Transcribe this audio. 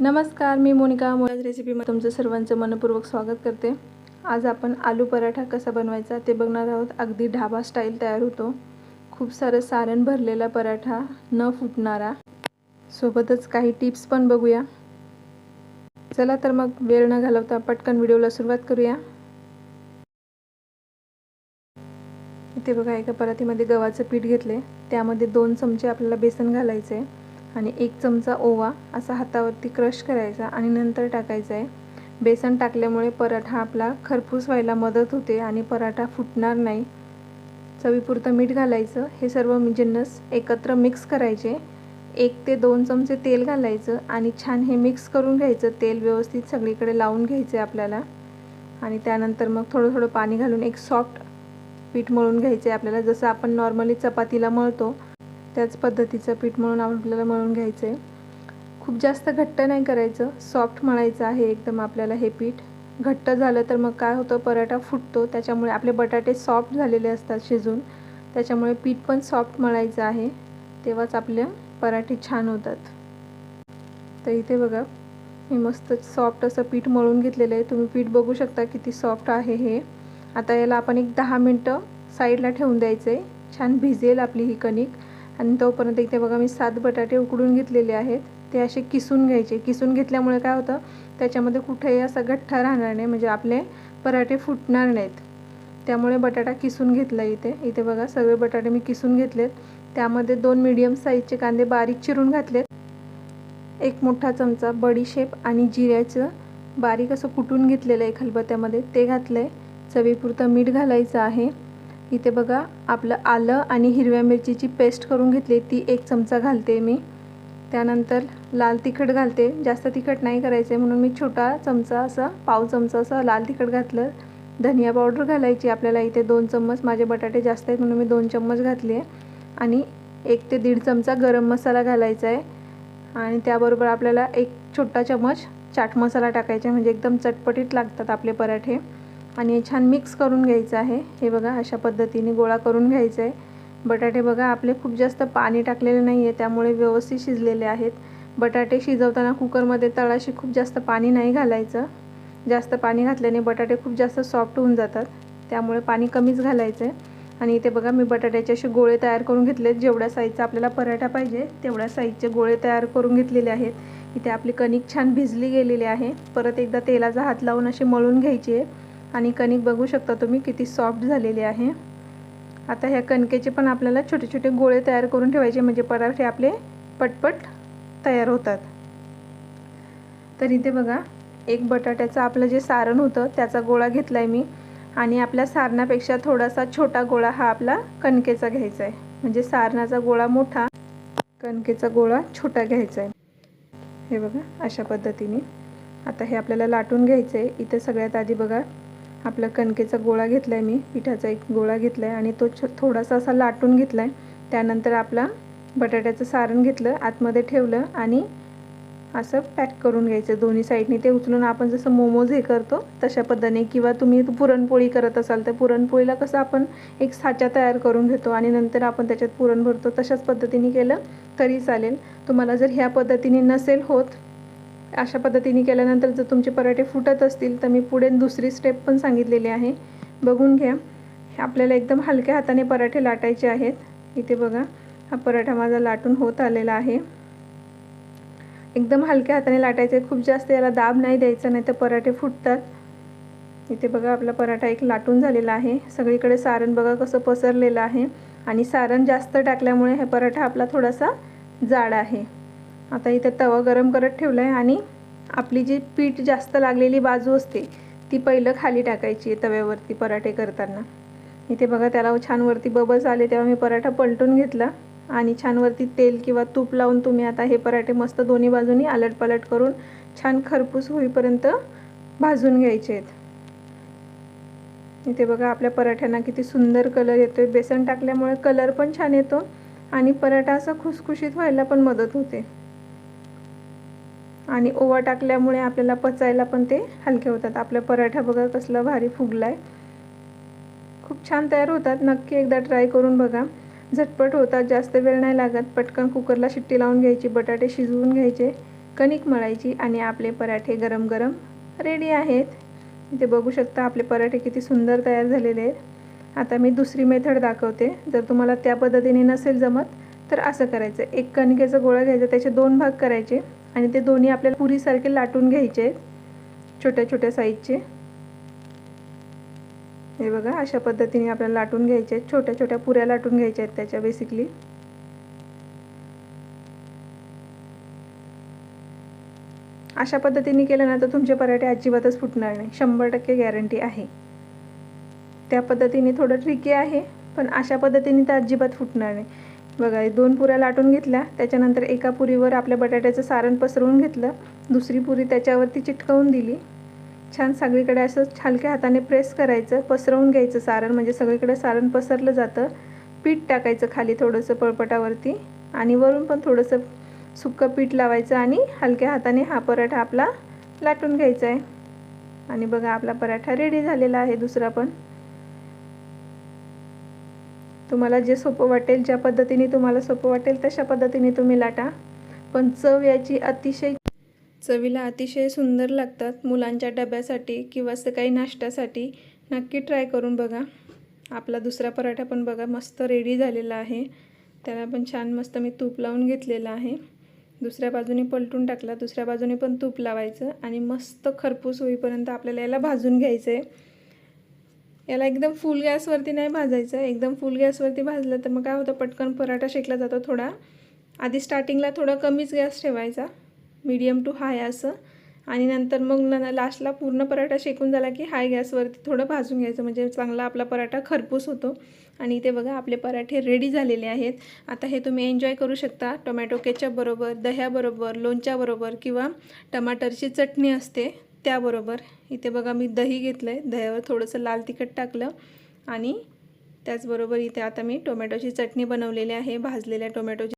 नमस्कार मी मोनिका मुळाज रेसिपीमध्ये तुमचं सर्वांचं मनपूर्वक स्वागत करते. आज आपण आलू पराठा कसा बनवायचा ते बघणार आहोत. अगदी ढाबा स्टाईल तयार होतो. खूप सारं सारण भरलेला पराठा न फुटणारा. सोबतच काही टिप्स पण बघूया. चला तर मग वेळ न घालवता पटकन व्हिडिओला सुरुवात करूया. इथे बघा एका परातीमध्ये गव्हाचं पीठ घेतले त्यामध्ये दोन चमचे आपल्याला बेसन घालायचं आहे आणि एक चमचा ओवा असा हातावरती क्रश करायचा आणि नंतर टाकायचा आहे. बेसन टाकल्यामुळे पराठा आपला खरपूस व्हायला मदत होते आणि पराठा फुटणार नाही. चवीपुरतं मीठ घालायचं. हे सर्व जिन्नस एकत्र मिक्स करायचे. एक ते दोन चमचे तेल घालायचं आणि छान हे मिक्स करून घ्यायचं. तेल व्यवस्थित सगळीकडे लावून घ्यायचं आहे आपल्याला. आणि त्यानंतर मग थोडं थोडं पाणी घालून एक सॉफ्ट पीठ मळून घ्यायचं आहे आपल्याला. जसं आपण नॉर्मली चपातीला मळतो त्याच पद्धतीचं पीठ मळून आपल्याला मळून घ्यायचं आहे खूप जास्त घट्ट नाही करायचं. सॉफ्ट मळायचं आहे एकदम आपल्याला हे पीठ. घट्ट झालं तर मग काय होतं? पराठा फुटतो. त्याच्यामुळे आपले बटाटे सॉफ्ट झालेले असतात शिजून. त्याच्यामुळे पीठ पण सॉफ्ट मळायचं आहे. तेव्हाच आपले पराठे छान होतात. तर इथे बघा मी मस्त सॉफ्ट असं पीठ मळून घेतलेलं आहे. तुम्ही पीठ बघू शकता किती सॉफ्ट आहे हे. आता याला आपण एक दहा मिनटं साईडला ठेवून द्यायचं आहे छान भिजेल आपली ही कणिक. आणि तोपर्यंत इथे बघा मी सात बटाटे उकडून घेतलेले आहेत. ते असे किसून घ्यायचे. किसून घेतल्यामुळे काय होतं? त्याच्यामध्ये कुठेही असा गठ्ठा राहणार नाही. म्हणजे आपले पराठे फुटणार नाहीत. त्यामुळे बटाटा किसून घेतला इथे. इथे बघा सगळे बटाटे मी किसून घेतलेत. त्यामध्ये दोन मीडियम साईजचे कांदे बारीक चिरून घातलेत. एक मोठा चमचा बडीशेप आणि जिऱ्याचं बारीक असं कुटून घेतलेलं आहे खलबत्त्यामध्ये. ते घातलं आहे चवीपुरतं मीठ घालायचं आहे. इथे बघा आपलं आलं आणि हिरव्या मिरचीची पेस्ट करून घेतली. ती एक चमचा घालते मी. त्यानंतर लाल तिखट घालते. जास्त तिखट नाही करायचं आहे म्हणून मी छोटा चमचा असा पाव चमचा असं लाल तिखट घातलं. धनिया पावडर घालायची आपल्याला. इथे दोन चम्मच माझे बटाटे जास्त आहेत म्हणून मी दोन चम्मच घातले आहे. आणि एक ते दीड चमचा गरम मसाला घालायचा आहे. आणि त्याबरोबर आपल्याला एक छोटा चमच चाट मसाला टाकायचा म्हणजे एकदम चटपटीत लागतात आपले पराठे. आणि छान मिक्स करून घ्यायचं आहे. हे बघा अशा पद्धतीने गोळा करून घ्यायचं आहे बटाटे बघा आपले खूप जास्त पाणी टाकलेले नाही आहे त्यामुळे व्यवस्थित शिजलेले आहेत. बटाटे शिजवताना कुकरमध्ये तळाशी खूप जास्त पाणी नाही घालायचं. जास्त पाणी घातल्याने बटाटे खूप जास्त सॉफ्ट होऊन जातात. त्यामुळे पाणी कमीच घालायचं आहे आणि इथे बघा मी बटाट्याचे असे गोळे तयार करून घेतलेत. जेवढ्या साईजचा आपल्याला पराठा पाहिजे तेवढ्या साईजचे गोळे तयार करून घेतलेले आहेत. इथे आपली कणिक छान भिजली गेलेली आहे. परत एकदा तेलाचा हात लावून अशी मळून घ्यायची आहे. आणि कणिक बघू शकता तुम्ही किती सॉफ्ट झालेली आहे. आता ह्या कणकेचे पण आपल्याला छोटे छोटे गोळे तयार करून ठेवायचे म्हणजे पराठे आपले पटपट तयार होतात. तर इथे बघा एक बटाट्याचं आपलं जे सारण होतं त्याचा गोळा घेतला आहे मी. आणि आपल्या सारणापेक्षा थोडासा छोटा गोळा हा आपला कणकेचा घ्यायचा आहे. म्हणजे सारणाचा गोळा मोठा कणकेचा गोळा छोटा घ्यायचा आहे. हे बघा अशा पद्धतीने. आता हे आपल्याला लाटून घ्यायचं आहे इथं सगळ्यात आधी बघा आपला कणकेचा गोळा घेतला आहे मी पिठाचा एक गोळा घेतला आहे आणि तो छ थोडासा असा लाटून घेतला आहे त्यानंतर आपला बटाट्याचं सारण घेतलं आतमध्ये ठेवलं आणि असं पॅक करून घ्यायचं. दोन्ही साईडने ते उचलून आपण जसं मोमोज हे करतो तशा पद्धतीने किंवा तुम्ही पुरणपोळी करत असाल तर पुरणपोळीला कसं आपण एक साचा तयार करून घेतो आणि नंतर आपण त्याच्यात पुरण भरतो तशाच पद्धतीने केलं तरी चालेल. तुम्हाला जर ह्या पद्धतीने नसेल होत अशा पद्धतीने केल्यानंतर जर तुमचे पराठे फुटत असतील तर मी पुढे दुसरी स्टेप पण सांगितलेली आहे. बघून घ्या. आपल्याला एकदम हलक्या हाताने पराठे लाटायचे आहेत. इथे बघा हा पराठा माझा लाटून होत आलेला आहे. एकदम हलक्या हाताने लाटायचे खूप जास्त याला दाब नाही द्यायचा नाही तर पराठे फुटतात. इथे बघा आपला पराठा एक लाटून झालेला आहे. सगळीकडे सारण बघा कसं पसरलेलं आहे. आणि सारण जास्त टाकल्यामुळे हा पराठा आपला थोडासा जाड आहे. आता इथं तवा गरम करत ठेवला आहे आणि आपली जी पीठ जास्त लागलेली बाजू असते ती पहिलं खाली टाकायची आहे तव्यावरती पराठे करताना. इथे बघा त्याला छान वरती बबल्स आले तेव्हा मी पराठा पलटून घेतला आणि छान वरती तेल किंवा तूप लावून तुम्ही आता हे पराठे मस्त दोन्ही बाजूनी आलट पलट करून छान खरपूस होईपर्यंत भाजून घ्यायचे आहेत. इथे बघा आपल्या पराठ्यांना किती सुंदर कलर येतोय. बेसन टाकल्यामुळे कलर पण छान येतो आणि पराठा असा खुसखुशीत व्हायला पण मदत होते. आणि ओवा टाकल्यामुळे आपल्याला पचायला पण ते हलके होतात. आपला पराठा बघा कसला भारी फुगला आहे खूप छान तयार होतात. नक्की एकदा ट्राय करून बघा. झटपट होतात. जास्त वेळ नाही लागत. पटकन कुकरला शिट्टी लावून घ्यायची बटाटे शिजवून घ्यायचे कणिक मळायची आणि आपले पराठे गरम गरम रेडी आहेत. इथे बघू शकता आपले पराठे किती सुंदर तयार झालेले आहेत. आता मी दुसरी मेथड दाखवते. जर तुम्हाला त्या पद्धतीने नसेल जमत तर असं करायचं. एक कणकेचा गोळा घ्यायचा. त्याचे दोन भाग करायचे. आणि ते दोन्ही आपल्याला पुरीसारखे लाटून घ्यायचे आहेत छोट्या छोट्या साईजचे. हे बघा अशा पद्धतीने आपल्याला लाटून घ्यायचे आहेत. छोट्या छोट्या पुऱ्या लाटून घ्यायच्या आहेत त्याच्या बेसिकली अशा पद्धतीने केलं ना तर तुमचे पराठे अजिबातच फुटणार नाही. शंभर टक्के गॅरंटी आहे. त्या पद्धतीने थोडं ट्रिकी आहे पण अशा पद्धतीने तर अजिबात फुटणार नाही. बघा दोन पुऱ्या लाटून घेतल्या. त्याच्यानंतर एका पुरीवर आपल्या बटाट्याचं सारण पसरवून घेतलं. दुसरी पुरी त्याच्यावरती चिटकवून दिली. छान सगळीकडे असं हलक्या हाताने प्रेस करायचं पसरवून घ्यायचं सारण. म्हणजे सगळीकडे सारण पसरलं जातं. पीठ टाकायचं खाली थोडंसं पळपटावरती. आणि वरून पण थोडंसं सुक्कं पीठ लावायचं आणि हलक्या हाताने हा पराठा आपला लाटून घ्यायचा आहे. आणि बघा आपला पराठा रेडी झालेला आहे दुसरा पण. तुम्हाला जे सोपं वाटेल ज्या पद्धतीने तुम्हाला सोपं वाटेल तशा पद्धतीने तुम्ही लाटा. पण चव याची अतिशय चवीला अतिशय सुंदर लागतात मुलांच्या डब्यासाठी किंवा असं काही नाश्त्यासाठी. नक्की ट्राय करून बघा. आपला दुसरा पराठा पण बघा मस्त रेडी झालेला आहे. त्याला पण छान मस्त मी तूप लावून घेतलेलं आहे. दुसऱ्या बाजूने पलटून टाकला दुसऱ्या बाजूने पण तूप लावायचं आणि मस्त खरपूस होईपर्यंत आपल्याला याला भाजून घ्यायचं आहे याला एकदम फुल गॅसवरती नाही भाजायचं. एकदम फुल गॅसवरती भाजलं तर मग काय होतं? पटकन पराठा शेकला जातो थोडा. आधी स्टार्टिंगला थोडा कमीच गॅस ठेवायचा. मीडियम टू हाय असं. आणि नंतर मग न लास्टला पूर्ण पराठा शेकून झाला की हाय गॅसवरती थोडं भाजून घ्यायचं. म्हणजे चांगला आपला पराठा खरपूस होतो. आणि इथे बघा आपले पराठे रेडी झालेले आहेत. आता हे तुम्ही एन्जॉय करू शकता. टोमॅटो केचपबरोबर दह्याबरोबर लोणच्याबरोबर किंवा टमाटरची चटणी असते. त्याबरोबर इथे बघा मी दही घेतलं आहे दह्यावर थोडंसं लाल तिखट टाकलं आणि त्याचबरोबर इथे आता मी टोमॅटोची चटणी बनवलेली आहे. भाजलेल्या टोमॅटोची